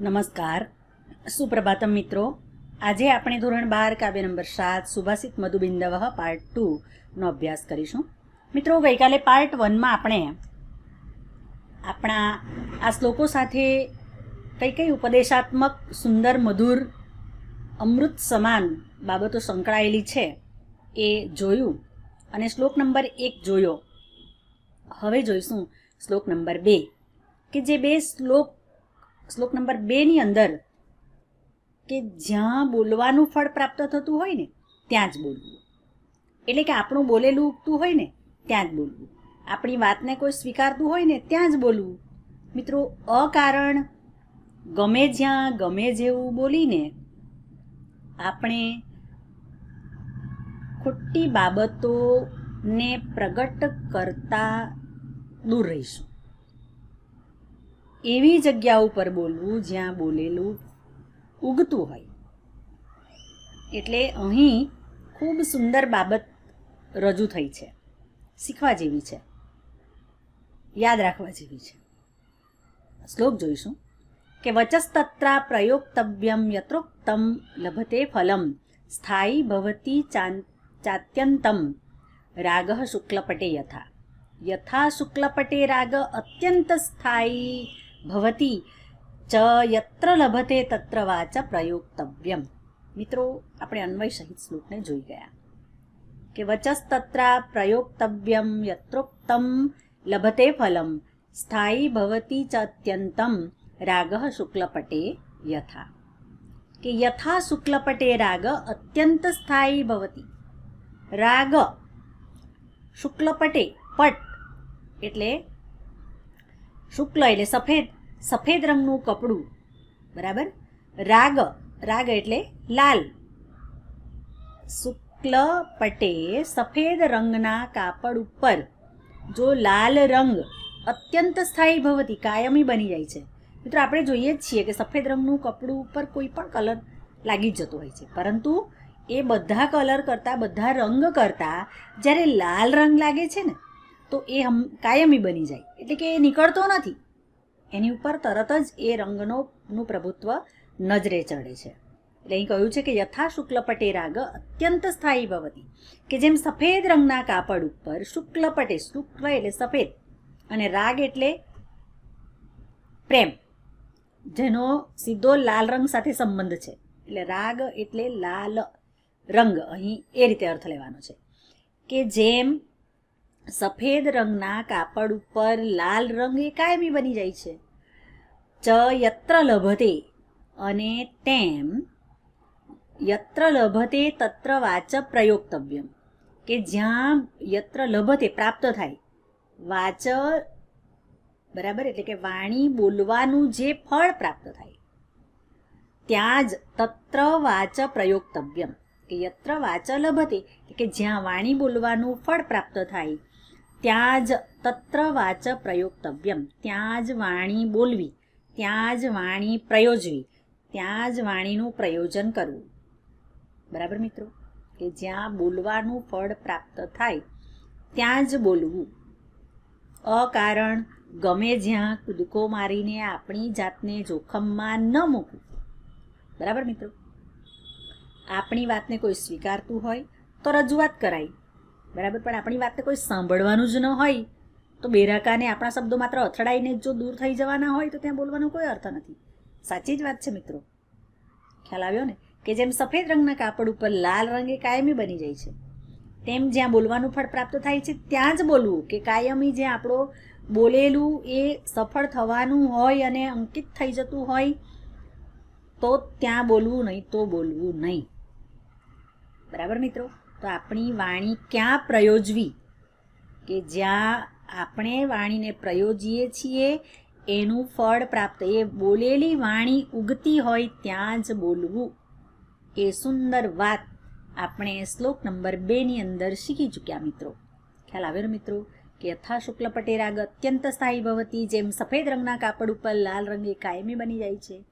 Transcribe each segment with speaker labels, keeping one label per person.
Speaker 1: નમસ્કાર. સુપ્રભાતમ મિત્રો, આજે આપણે ધોરણ બાર, કાવ્ય નંબર સાત, સુભાષિત મધુબિંદવ પાર્ટ ટુનો અભ્યાસ કરીશું. મિત્રો, ગઈકાલે પાર્ટ વનમાં આપણે આપણા આ શ્લોકો સાથે કઈ કઈ ઉપદેશાત્મક, સુંદર, મધુર, અમૃત સમાન બાબતો સંકળાયેલી છે એ જોયું અને શ્લોક નંબર એક જોયો. હવે જોઈશું શ્લોક નંબર બે, કે જે બે શ્લોક શ્લોક નંબર બેની અંદર કે જ્યાં બોલવાનું ફળ પ્રાપ્ત થતું હોય ને, ત્યાં જ બોલવું. એટલે કે આપણું બોલેલું ઉગતું હોય ને, ત્યાં જ બોલવું. આપણી વાતને કોઈ સ્વીકારતું હોય ને, ત્યાં જ બોલવું. મિત્રો, અકારણ ગમે જ્યાં, ગમે જેવું બોલીને આપણે ખોટી બાબતોને પ્રગટ કરતા દૂર રહીશું. એવી જગ્યા ઉપર બોલવું જ્યાં બોલેલું ઉગતું હોય. એટલે અહીં ખૂબ સુંદર બાબત રજૂ થઈ છે. શીખવા જેવી છે. યાદ રાખવા જેવી છે. શ્લોક જોઈશું. કે વચસ્તત્રા પ્રયોક્તવ્યમ યત્રોક્તમ લભતે ફલમ સ્થાયી ભવતી ચાત્યંતમ રાગ શુક્લપટે યથા. યથા શુક્લપટે રાગ અત્યંત સ્થાયી ભવતી ચ યત્ર લભતે તત્ર વાચ પ્રયોક્તવ્યમ મિત્રો આપણે અન્વય સહિત શ્લોકને જોઈ ગયા કે વચસ્તત્રા પ્રયોક્તવ્યમ યત્રોક્તમ લભતે ફલમ સ્થાયી ભવતી ચ અત્યંતમ રાગ શુક્લપટે યથા કે યથા શુક્લપટે રાગ અત્યંત સ્થાયી ભવતી રાગ શુક્લપટે પટ એટલે શુક્લ એટલે સફેદ સફેદ રંગનું કપડું. બરાબર? રાગ રાગ એટલે લાલ. શુક્લ પટે સફેદ રંગના કાપડ ઉપર. જો લાલ રંગ અત્યંત સ્થાયી ભવતી, કાયમી બની જાય છે. મિત્રો, આપણે જોઈએ જ છીએ કે સફેદ રંગનું કપડું ઉપર કોઈ પણ કલર લાગી જતો હોય છે. પરંતુ એ બધા કલર કરતાં, બધા રંગ કરતાં, જ્યારે લાલ રંગ લાગે છે ને તો એ હમ કાયમી બની જાય. એટલે કે એ નીકળતો નથી. એની ઉપર તરત જ એ રંગનો, નું પ્રભુત્વ નજરે ચડે છે. એટલે અહીં કહ્યું છે કે યથા શુક્લપટે રાગ અત્યંત સ્થાયી ભવતી. કે જેમ સફેદ રંગના કાપડ ઉપર શુક્લપટે શુક્લ એટલે સફેદ. અને રાગ એટલે પ્રેમ. જેનો સીધો લાલ રંગ સાથે સંબંધ છે. એટલે રાગ એટલે લાલ રંગ. અહીં એ રીતે અર્થ લેવાનો છે. કે જેમ સફેદ રંગના કાપડ ઉપર લાલ રંગ એ કાયમી બની જાય છે. ચ યત્ર લભતે અને તેમ યત્ર લભતે તત્ર વાચ પ્રયોક્તવ્યમ. કે જ્યાં યત્ર લભતે પ્રાપ્ત થાય, વાચ બરાબર એટલે કે વાણી બોલવાનું જે ફળ પ્રાપ્ત થાય, ત્યાં જ તત્ર વાચ પ્રયોક્તવ્યમ. કે યત્ર વાચ લભતે, કે જ્યાં વાણી બોલવાનું ફળ પ્રાપ્ત થાય ત્યાં જ તત્ર વાચ પ્રયોક્તવ્યમ. ત્યાં જ વાણી બોલવી. ત્યાં જ વાણી પ્રયોજવી. ત્યાં જ વાણીનું પ્રયોજન કરવું. બરાબર મિત્રો? કે જ્યાં બોલવાનું ફળ પ્રાપ્ત થાય, ત્યાં જ બોલવું. અકારણ, ગમે જ્યાં કૂદકો મારીને આપણી જાતને જોખમમાં ન મૂકવું. બરાબર મિત્રો? આપણી વાતને કોઈ સ્વીકારતું હોય તો રજૂઆત કરાય. બરાબર? પણ આપણી વાતને કોઈ સાંભળવાનું જ ન હોય. તો બેરાકાને આપણા શબ્દો માત્ર અથડાઈને જો દૂર થઈ જવાના હોય, તો ત્યાં બોલવાનો કોઈ અર્થ નથી. સાચી જ વાત છે મિત્રો. ખ્યાલ આવ્યો ને? કે જેમ સફેદ રંગના કાપડ ઉપર લાલ રંગે કાયમી બની જાય છે, તેમ જ્યાં બોલવાનું ફળ પ્રાપ્ત થાય છે, ત્યાં જ બોલવું. કે કાયમી જે આપણો બોલેલું એ સફળ થવાનું હોય અને અંકિત થઈ જતું હોય, તો ત્યાં બોલવું નહીં, તો બોલવું નહીં. બરાબર મિત્રો? તો આપણી વાણી ક્યાં પ્રયોજવી? કે જ્યાં આપણે વાણીને પ્રયોજીએ છીએ, એનું ફળ પ્રાપ્ત. એ બોલેલી વાણી ઉગતી હોય ત્યાં જ બોલવું. એ સુંદર વાત આપણે શ્લોક નંબર બેની અંદર શીખી ચૂક્યા મિત્રો. ખ્યાલ આવ્યો મિત્રો? કે યથા શુક્લ પટેરાગ અત્યંત સ્થાયી ભવતી, જેમ સફેદ રંગના કાપડ ઉપર લાલ રંગે કાયમી બની જાય છે.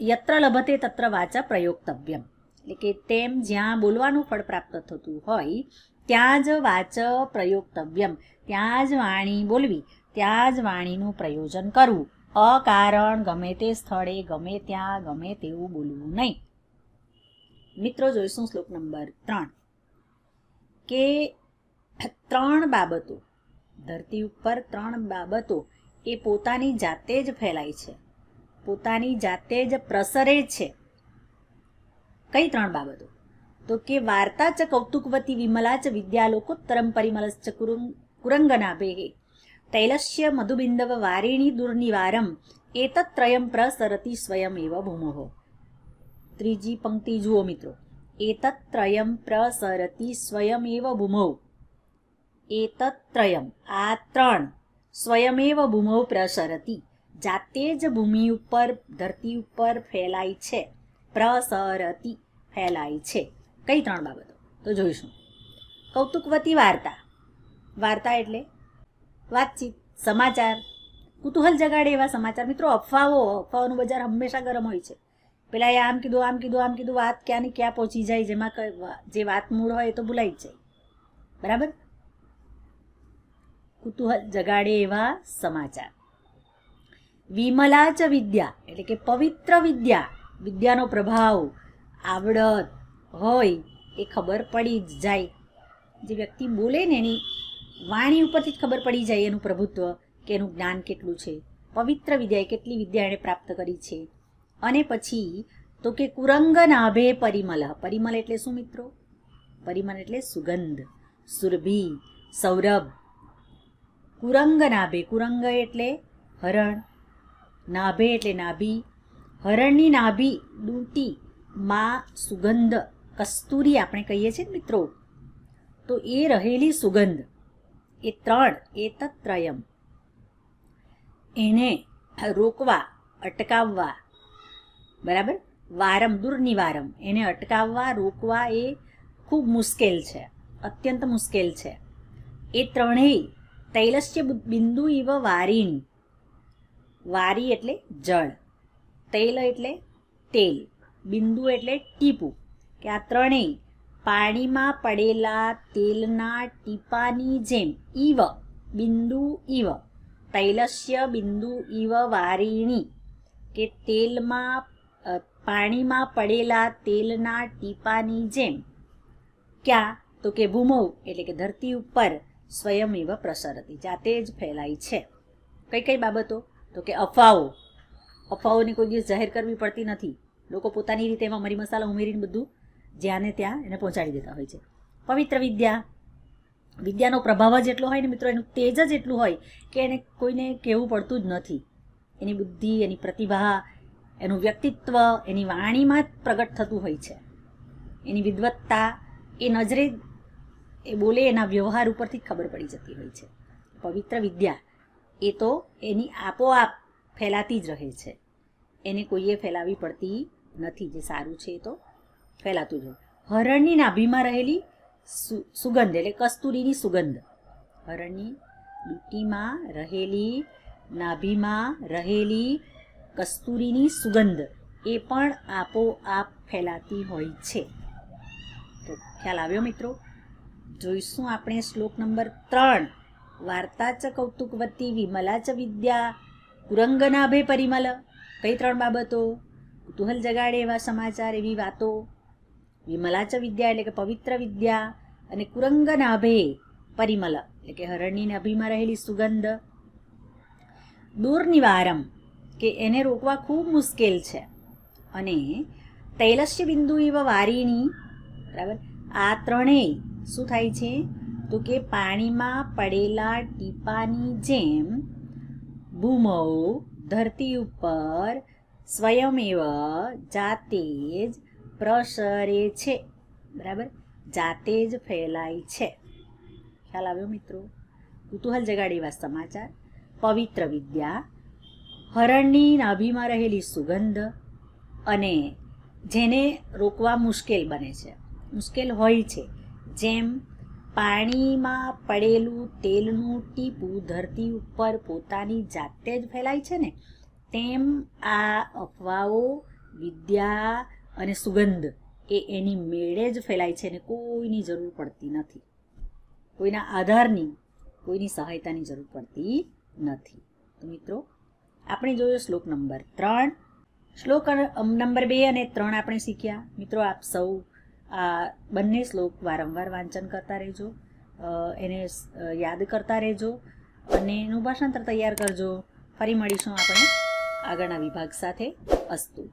Speaker 1: યત્ર લભતે તત્ર વાચા પ્રયોક્તવ્યમ. એટલે કે તેમ જ્યાં બોલવાનું ફળ પ્રાપ્ત થતું હોય, ત્યાં જ વાચ પ્રયોક્તવ્યમ. ત્યાં જ વાણી બોલવી, ત્યાં જ વાણીનું પ્રયોજન કરવું. અકારણ ગમે તે સ્થળે, ગમે ત્યાં, ગમે તેવું બોલવું નહીં. મિત્રો, જોઈશું શ્લોક નંબર ત્રણ. કે ત્રણ બાબતો, ધરતી ઉપર ત્રણ બાબતો, એ પોતાની જાતે જ ફેલાય છે. પોતાની જાતે જ પ્રસરે છે. કઈ ત્રણ બાબતો? તો કે વાર્તા ચ કૌતુકવતી વિમલા ચ વિદ્યાલોકોત્તરમ પરિમલશ્ચ કુરુંગ કુરંગનાભે. તૈલસ્ય મધુબિંદવ વારિણી દુર્નિવારમ. એતત્રયમ પ્રસરતી સ્વયં એવ ભૂમો. ત્રીજી પંક્તિ જુઓ મિત્રો. એતત્રયમ પ્રસરતી સ્વયં એવ ભૂમો. એતત્રયમ આ ત્રણ. સ્વયમેવ ભૂમો પ્રસરતી. જાતે જ ભૂમિ ઉપર, ધરતી ઉપર ફેલાય છે. પ્રસરતી. ફેલાય છે. કઈ ત્રણ બાબતો? તો જોઈશું. કૌતુકવતી વાર્તા. વાર્તા એટલે વાતચીત, સમાચાર. કુતૂહલ જગાડે એવા સમાચાર. મિત્રો, અફવાઓ, અફવાઓનું બજાર હંમેશા ગરમ હોય છે. પેલા એ આમ કીધું આમ કીધું આમ કીધું, વાત ક્યાંની ક્યાં પહોંચી જાય, જેમાં જે વાત મૂળ હોય એ તો ભૂલાઈ જ જાય. બરાબર? કુતૂહલ જગાડે એવા સમાચાર. વિમલાચ વિદ્યા, એટલે કે પવિત્ર વિદ્યા, વિદ્યાનો પ્રભાવ આવડત હોય એ ખબર પડી જ જાય. જે વ્યક્તિ બોલે ને એની વાણી ઉપરથી જ ખબર પડી જાય એનું પ્રભુત્વ કે એનું જ્ઞાન કેટલું છે. પવિત્ર વિદ્યા કેટલી વિદ્યા એણે પ્રાપ્ત કરી છે. અને પછી તો કે કુરંગ નાભે પરિમલ. પરિમલ એટલે શું મિત્રો? પરિમલ એટલે સુગંધ, સુરભી, સૌરભ. કુરંગ નાભે. કુરંગ એટલે હરણ. નાભે એટલે નાભી. હરણની નાભી દૂંટી. માં સુગંધ, કસ્તુરી આપણે કહીએ છીએ મિત્રો, તો એ રહેલી સુગંધ, એ ત્રણ, એ તત્રયમ. એને રોકવા, અટકાવવા, બરાબર? વારમ, દુર્નિવારમ. એને અટકાવવા, રોકવા એ ખૂબ મુશ્કેલ છે, અત્યંત મુશ્કેલ છે. એ ત્રણેય તૈલસ્ય બિંદુ ઇવ વારીણી વારી એટલે જળ, તૈલ એટલે તેલ. બિંદુ એટલે ટીપું. કે આ ત્રણેય પાણીમાં પડેલા તેલના ટીપાની જેમ ઈવ, બિંદુ ઈવ, તૈલસ્ય બિંદુ ઈવ વારીણી, કે તેલમાં પાણીમાં પડેલા તેલના ટીપાની જેમ ક્યાં? તો કે ભૂમો, એટલે કે ધરતી ઉપર સ્વયં એવ પ્રસરતી, જાતે જ ફેલાય છે. કઈ કઈ બાબતો? તો કે અફવાઓ. અફવાઓને કોઈ દિવસ જાહેર કરવી પડતી નથી. લોકો પોતાની રીતે એમાં મરી મસાલા ઉમેરીને બધું જ્યાં ને ત્યાં એને પહોંચાડી દેતા હોય છે. પવિત્ર વિદ્યા. વિદ્યાનો પ્રભાવ જ એટલો હોય ને મિત્રો, એનું તેજ જ એટલું હોય કે એને કોઈને કહેવું પડતું જ નથી. એની બુદ્ધિ, એની પ્રતિભા, એનું વ્યક્તિત્વ, એની વાણીમાં જ પ્રગટ થતું હોય છે. એની વિદવત્તા, એ નજરે એ બોલે એના વ્યવહાર ઉપરથી જ ખબર પડી જતી હોય છે. પવિત્ર વિદ્યા, એ તો એની આપોઆપ ફેલાતી જ રહે છે. એને કોઈએ ફેલાવી પડતી નથી જે સારું છે એ તો ફેલાતું જ હરણની નાભીમાં રહેલી સુગંધ એટલે કસ્તુરીની સુગંધ. હરણની દૂટીમાં રહેલી, નાભીમાં રહેલી કસ્તુરીની સુગંધ એ પણ આપોઆપ ફેલાતી હોય છે. તો ખ્યાલ આવ્યો મિત્રો? જોઈશું આપણે શ્લોક નંબર ત્રણ. વાર્તા ચ કૌતુકવતી વિમલા ચ વિદ્યા કુરંગનાભે પરિમલ. કઈ ત્રણ બાબતો? કુતૂહલ જગાડે એવા સમાચાર એવી વાતો વિમલાચ વિદ્યા એટલે કે પવિત્ર વિદ્યા અને કુરંગનાભે પરિમલ એટલે કે હરણની નાભીમાં રહેલી સુગંધ દૂરનિવારમ કે એને રોકવા ખૂબ મુશ્કેલ છે અને તૈલસ્ય બિંદુ એવા વારીણી બરાબર આ ત્રણેય શું થાય છે તો કે પાણીમાં પડેલા ટીપાની જેમ ભૂમો ધરતી ઉપર સ્વયમેવ જાતે જ પ્રસરે છે. બરાબર? જાતે જ ફેલાય છે. ખ્યાલ આવ્યો મિત્રો? કુતૂહલ જગાડે એવા સમાચાર. પવિત્ર વિદ્યા. હરણની નાભીમાં રહેલી સુગંધ અને જેને રોકવા મુશ્કેલ બને છે. મુશ્કેલ હોય છે. જેમ પાણીમાં પડેલું તેલનું ટીપું ધરતી ઉપર પોતાની જાતે જ ફેલાય છે ને? તેમ આ અફવાઓ, વિદ્યા અને સુગંધ એ એની મેળે જ ફેલાય છે અને કોઈની જરૂર પડતી નથી. કોઈના આધારની, કોઈની સહાયતાની જરૂર પડતી નથી. તો મિત્રો, આપણે જોયો શ્લોક નંબર ત્રણ. શ્લોક નંબર બે અને ત્રણ આપણે શીખ્યા. મિત્રો, આપ સૌ આ બંને શ્લોક વારંવાર વાંચન કરતા રહેજો. એને યાદ કરતા રહેજો અને એનું ભાષાંતર તૈયાર કરજો. ફરી મળીશું આપણે. આગળના વિભાગ સાથે અસ્તુ.